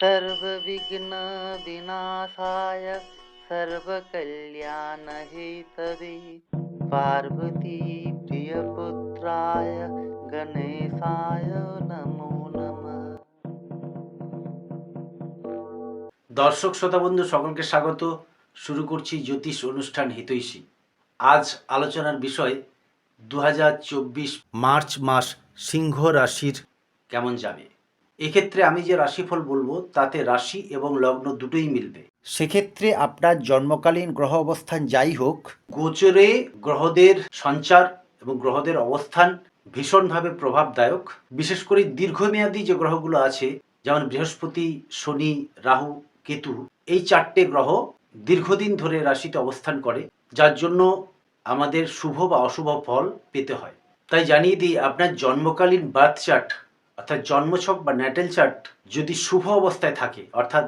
सर्वविघ्नविनाशाय सर्वकल्याणहेतवे पार्वती प्रियपुत्राय गणेशाय नमो नमः দর্শক শ্রোতা বন্ধু সকলকে স্বাগত শুরু করছি জ্যোতিষ অনুষ্ঠান হিতৈষী আজ আলোচনার বিষয় দু মার্চ মাস সিংহ রাশির কেমন যাবে এক্ষেত্রে আমি যে রাশিফল বলব তাতে রাশি এবং লগ্ন দুটোই মিলবে। সেক্ষেত্রে আপনার জন্মকালীন গ্রহ অবস্থান যাই হোক গোচরে গ্রহদের সঞ্চার এবং গ্রহদের অবস্থান ভীষণভাবে প্রভাবদায়ক। বিশেষ করে দীর্ঘমেয়াদী যে গ্রহগুলো আছে যেমন বৃহস্পতি শনি রাহু কেতু এই চারটে গ্রহ দীর্ঘদিন ধরে রাশিতে অবস্থান করে যার জন্য আমাদের শুভ বা অশুভ ফল পেতে হয়। তাই জানিয়ে দিই আপনার জন্মকালীন বার্থ চার্ট অর্থাৎ জন্মছক বা ন্যাটেল চার্ট যদি শুভ অবস্থায় থাকে, অর্থাৎ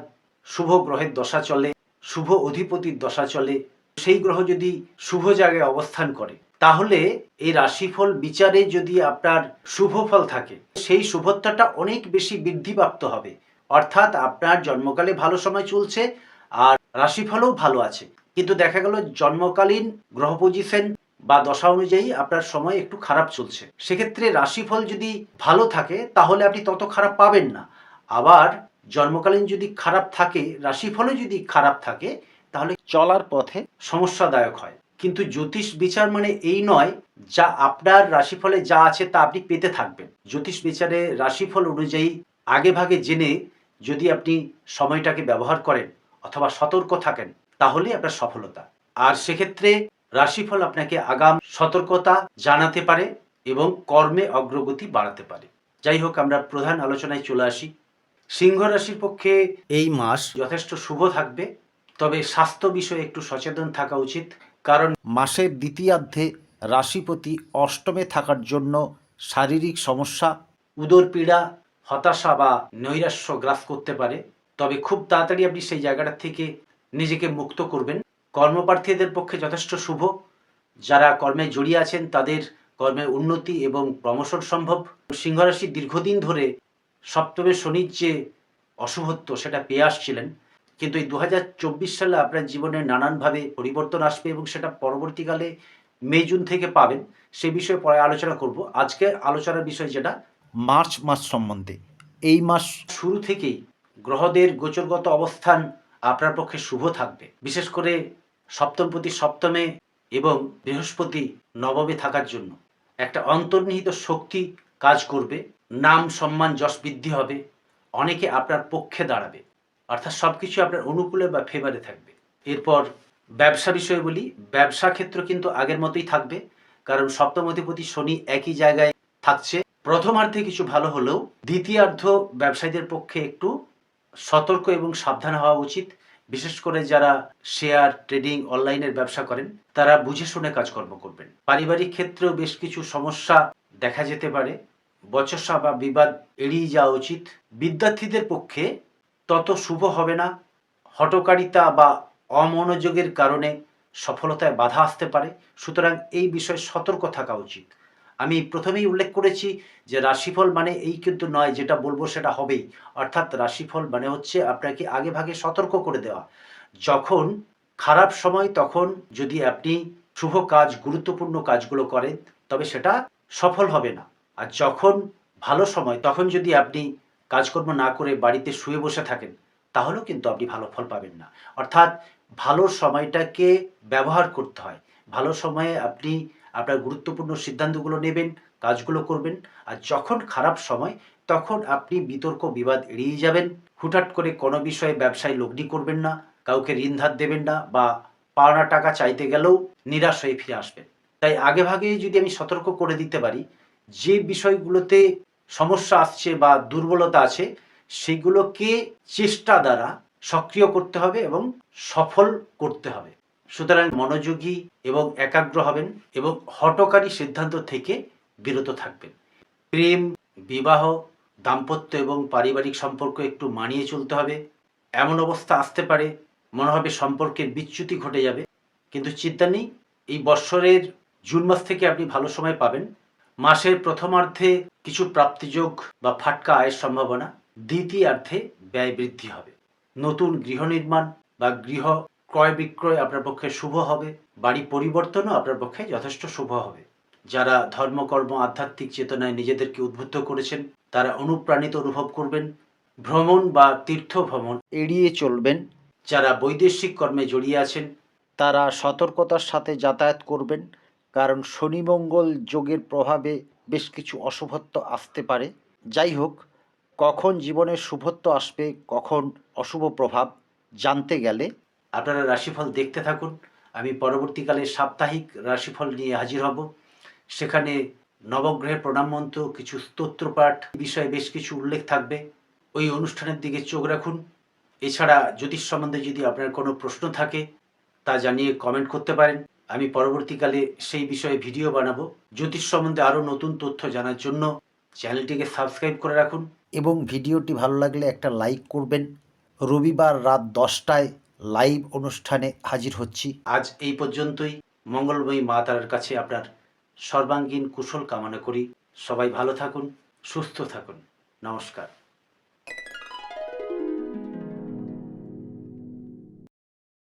শুভ গ্রহের দশা চলে, শুভ অধিপতির দশা চলে, সেই গ্রহ যদি শুভ জায়গায় অবস্থান করে, তাহলে এই রাশিফল বিচারে যদি আপনার শুভ ফল থাকে, সেই শুভত্বটা অনেক বেশি বৃদ্ধিপ্রাপ্ত হবে। অর্থাৎ আপনার জন্মকালে ভালো সময় চলছে আর রাশিফলও ভালো আছে। কিন্তু দেখা গেল জন্মকালীন গ্রহ পজিশন বা দশা অনুযায়ী আপনার সময় একটু খারাপ চলছে। সেক্ষেত্রে রাশিফল যদি ভালো থাকে, তাহলে আপনি তত খারাপ পাবেন না। আবার জন্মকালীন যদি খারাপ থাকে, রাশিফলও যদি খারাপ থাকে, তাহলে চলার পথে সমস্যাদায়ক হয়। কিন্তু জ্যোতিষ বিচার মানে এই নয়, যা আপনার রাশিফলে যা আছে তা আপনি পেতে থাকবেন। জ্যোতিষ বিচারে রাশিফল অনুযায়ী আগে ভাগে জেনে যদি আপনি সময়টাকে ব্যবহার করেন অথবা সতর্ক থাকেন তাহলে আপনার সফলতা। আর সেক্ষেত্রে রাশিফল আপনাকে আগাম সতর্কতা জানাতে পারে এবং কর্মে অগ্রগতি বাড়াতে পারে। যাই হোক, আমরা প্রধান আলোচনায় চলে আসি। সিংহ রাশির পক্ষে এই মাস যথেষ্ট শুভ থাকবে, তবে স্বাস্থ্য বিষয়ে একটু সচেতন থাকা উচিত। কারণ মাসের দ্বিতীয়ার্ধে রাশিপতি অষ্টমে থাকার জন্য শারীরিক সমস্যা, উদর পীড়া, হতাশা বা নৈরাশ্য গ্রাস করতে পারে। তবে খুব তাড়াতাড়ি আপনি সেই জায়গাটা থেকে নিজেকে মুক্ত করবেন। কর্মপ্রার্থীদের পক্ষে যথেষ্ট শুভ। যারা কর্মে জড়িয়ে আছেন, তাদের কর্মে উন্নতি এবং প্রমোশন সম্ভব। সিংহরাশি দীর্ঘদিন ধরে সপ্তমে শনির যে অশুভত্ব, সেটা পেয়ে আসছিলেন। কিন্তু এই দু হাজার চব্বিশ সালে আপনার জীবনে নানানভাবে পরিবর্তন আসবে এবং সেটা পরবর্তীকালে মে, জুন থেকে পাবেন। সে বিষয়ে পরে আলোচনা করব। আজকে আলোচনার বিষয় যেটা, মার্চ মাস সম্বন্ধে। এই মাস শুরু থেকেই গ্রহদের গোচরগত অবস্থান আপনার পক্ষে শুভ থাকবে। বিশেষ করে সপ্তমপতি সপ্তমে এবং বৃহস্পতি নবমে থাকার জন্য। একটা অন্তর্নিহিত শক্তি কাজ করবে, নাম সম্মান যশ বৃদ্ধি হবে, অনেকে আপনার পক্ষে দাঁড়াবে। অর্থাৎ সব কিছু আপনার অনুকূলে বা ফেভারে থাকবে। এরপর ব্যবসা বিষয়ে বলি, ব্যবসা ক্ষেত্র কিন্তু আগের মতোই থাকবে, কারণ সপ্তম অধিপতি শনি একই জায়গায় থাকছে। প্রথমার্ধে কিছু ভালো হলেও দ্বিতীয়ার্ধ ব্যবসায়ীদের পক্ষে একটু সতর্ক এবং সাবধান হওয়া উচিত। বিশেষ করে যারা শেয়ার, ট্রেডিং, অনলাইনের ব্যবসা করেন, তারা বুঝে শুনে কাজকর্ম করবেন। পারিবারিক ক্ষেত্রেও বেশ কিছু সমস্যা দেখা যেতে পারে। বচসা বা বিবাদ এড়িয়ে যাওয়া উচিত। বিদ্যার্থীদের পক্ষে তত শুভ হবে না। হটকারিতা বা অমনোযোগের কারণে সফলতায় বাধা আসতে পারে। সুতরাং এই বিষয়ে সতর্ক থাকা উচিত। আমি প্রথমেই উল্লেখ করেছি যে রাশিফল মানে এই কিন্তু নয়, যেটা বলব সেটা হবেই। অর্থাৎ রাশিফল মানে হচ্ছে আপনাকে আগে ভাগে সতর্ক করে দেওয়া। যখন খারাপ সময়, তখন যদি আপনি শুভ কাজ, গুরুত্বপূর্ণ কাজগুলো করেন, তবে সেটা সফল হবে না। আর যখন ভালো সময়, তখন যদি আপনি কাজকর্ম না করে বাড়িতে শুয়ে বসে থাকেন, তাহলেও কিন্তু আপনি ভালো ফল পাবেন না। অর্থাৎ ভালো সময়টাকে ব্যবহার করতে হয়। ভালো সময়ে আপনি আপনার গুরুত্বপূর্ণ সিদ্ধান্তগুলো নেবেন, কাজগুলো করবেন, আর যখন খারাপ সময়, তখন আপনি বিতর্ক, বিবাদ এড়িয়ে যাবেন। হুটহাট করে কোনো বিষয়ে ব্যবসায় লগ্নি করবেন না, কাউকে ঋণ ধার দেবেন না বা পাওনা টাকা চাইতে গেলেও নিরাশ হয়ে ফিরে আসবেন। তাই আগে ভাগে যদি আমি সতর্ক করে দিতে পারি, যে বিষয়গুলোতে সমস্যা আসছে বা দুর্বলতা আছে, সেগুলোকে চেষ্টা দ্বারা সক্রিয় করতে হবে এবং সফল করতে হবে। সুতরাং মনোযোগী এবং একাগ্র হবেন এবং হটকারী সিদ্ধান্ত থেকে বিরত থাকবেন। প্রেম, বিবাহ, দাম্পত্য এবং পারিবারিক সম্পর্ক একটু মানিয়ে চলতে হবে। এমন অবস্থা আসতে পারে, মনে হবে সম্পর্কের বিচ্যুতি ঘটে যাবে। কিন্তু চিন্তা নেই, এই বৎসরের জুন মাস থেকে আপনি ভালো সময় পাবেন। মাসের প্রথমার্ধে কিছু প্রাপ্তিযোগ বা ফাটকা আয়ের সম্ভাবনা, দ্বিতীয়ার্ধে ব্যয় বৃদ্ধি হবে। নতুন গৃহ নির্মাণ বা গৃহ ক্রয় বিক্রয় আপনার পক্ষে শুভ হবে, বাড়ি পরিবর্তনও আপনার পক্ষে যথেষ্ট শুভ হবে। যারা ধর্মকর্ম, আধ্যাত্মিক চেতনায় নিজেদেরকে উদ্বুদ্ধ করেছেন, তারা অনুপ্রাণিত অনুভব করবেন, ভ্রমণ বা তীর্থ ভ্রমণ এড়িয়ে চলবেন। যারা বৈদেশিক কর্মে জড়িয়ে আছেন, তারা সতর্কতার সাথে যাতায়াত করবেন, কারণ শনি মঙ্গল যোগের প্রভাবে বেশ কিছু অশুভত্ব আসতে পারে। যাই হোক, কখন জীবনে শুভত্ব আসবে, কখন অশুভ প্রভাব জানতে গেলে আপনারা রাশিফল দেখতে থাকুন। আমি পরবর্তীকালে সাপ্তাহিক রাশিফল নিয়ে হাজির হব। সেখানে নবগ্রহের প্রণাম মন্ত্র, কিছু স্তোত্রপাঠ বিষয়ে বেশ কিছু উল্লেখ থাকবে। ওই অনুষ্ঠানের দিকে চোখ রাখুন। এছাড়া জ্যোতিষ সম্বন্ধে যদি আপনার কোনো প্রশ্ন থাকে, তা জানিয়ে কমেন্ট করতে পারেন। আমি পরবর্তীকালে সেই বিষয়ে ভিডিও বানাবো। জ্যোতিষ সম্বন্ধে আরও নতুন তথ্য জানার জন্য চ্যানেলটিকে সাবস্ক্রাইব করে রাখুন। এবং ভিডিওটি ভালো লাগলে একটা লাইক করবেন। রবিবার রাত দশটায় লাইভ অনুষ্ঠানে হাজির হচ্ছি। আজ এই পর্যন্তই। মঙ্গলময়ী মা তারার কাছে আপনার সর্বাঙ্গীন কুশল কামনা করি। সবাই ভালো থাকুন, সুস্থ থাকুন। নমস্কার।